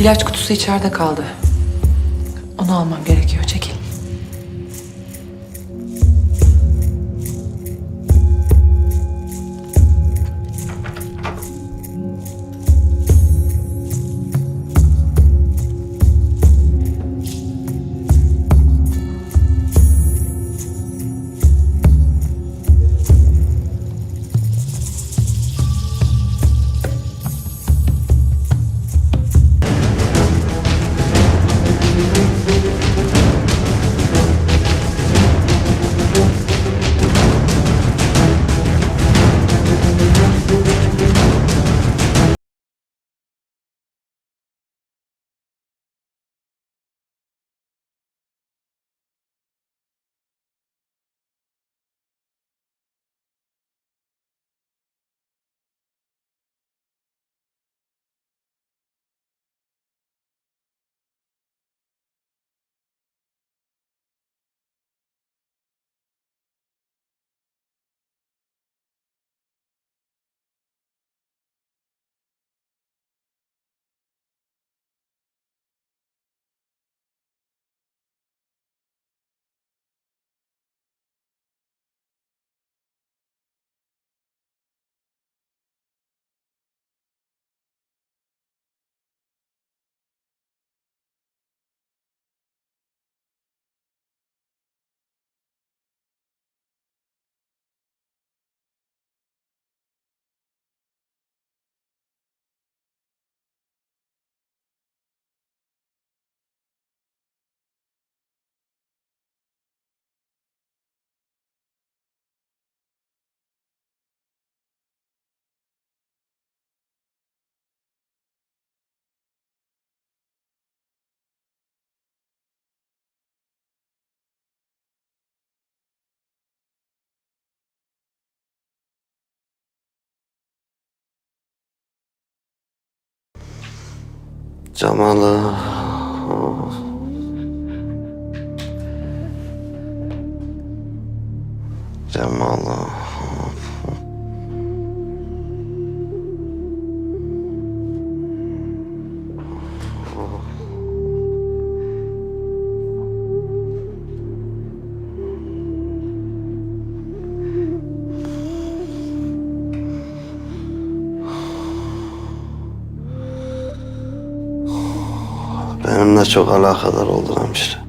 İlaç kutusu içeride kaldı. Onu almam gerekiyor. Cemalı. Benimle çok alakadar oldun hemşire.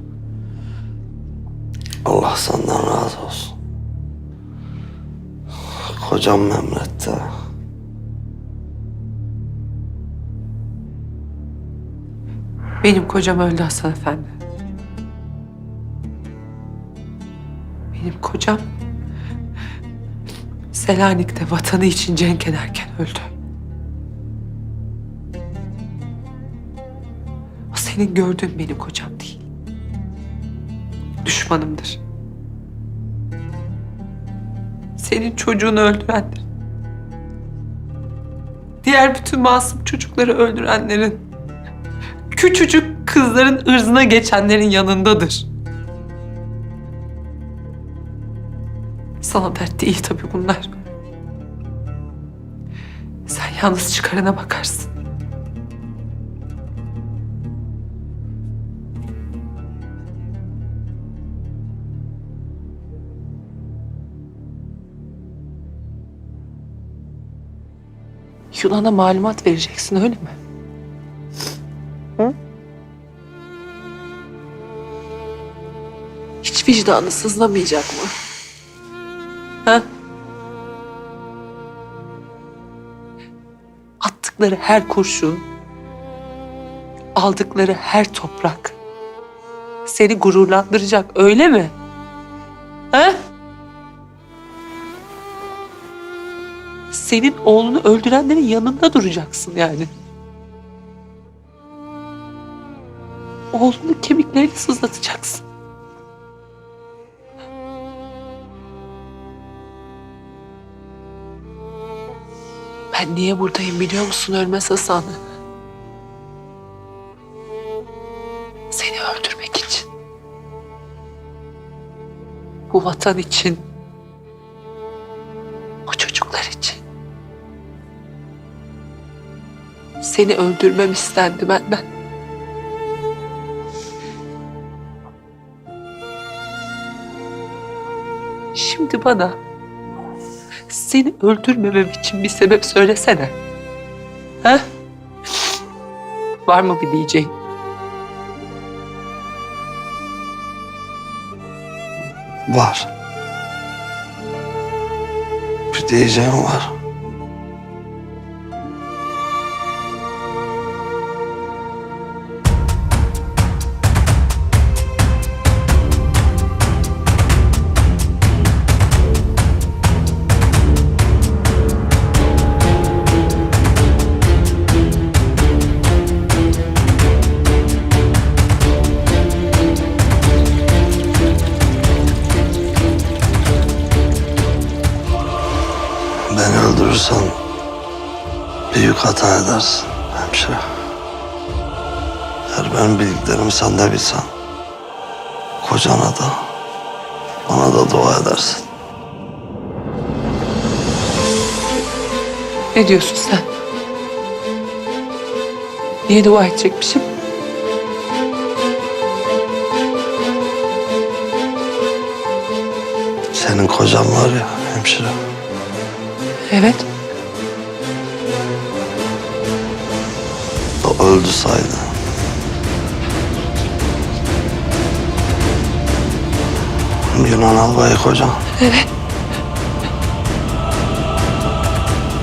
Allah senden razı olsun. Kocam memlette. Benim kocam öldü Hasan Efendi. Benim kocam Selanik'te vatanı için cenk ederken öldü. Senin gördüğün benim kocam değil. Düşmanımdır. Senin çocuğunu öldürendir. Diğer bütün masum çocukları öldürenlerin küçücük kızların ırzına geçenlerin yanındadır. Sana dert değil tabii bunlar. Sen yalnız çıkarına bakarsın. Yunan'a malumat vereceksin öyle mi? Hiç vicdanı sızlamayacak mı? Ha? Attıkları her kurşun, aldıkları her toprak seni gururlandıracak öyle mi? Ha? Senin oğlunu öldürenlerin yanında duracaksın yani. Oğlunun kemiklerini sızlatacaksın. Ben niye buradayım biliyor musun Ölmez Hasan? Seni öldürmek için. Bu vatan için. Seni öldürmem istendi benden. Şimdi bana seni öldürmemem için bir sebep söylesene. Ha? Var mı bir diyeceğin? Var. Bir diyeceğim var. Beni öldürürsen büyük hata edersin hemşire. Eğer benim bildiklerimi sen de bilsen kocana da bana da dua edersin. Ne diyorsun sen? Niye dua edecekmişim? Senin kocan var ya hemşire. Evet. O öldü saydı. Yunan albayı kocan. Evet.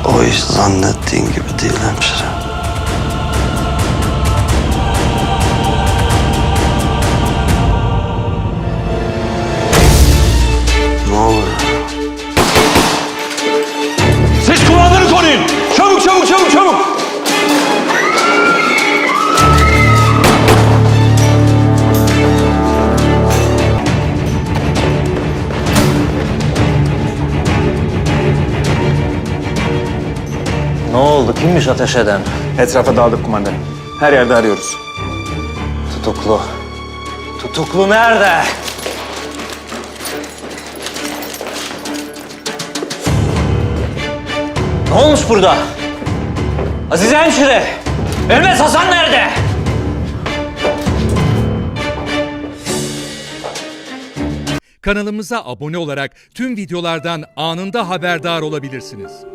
O iş zannettiğin gibi değil hemşire. Ne oldu? Kimmiş ateş eden? Etrafa dağıldık kumandanım. Her yerde arıyoruz. Tutuklu. Tutuklu nerede? Ne olmuş burada? Azize hemşire! Ölmez Hasan nerede? Kanalımıza abone olarak tüm videolardan anında haberdar olabilirsiniz.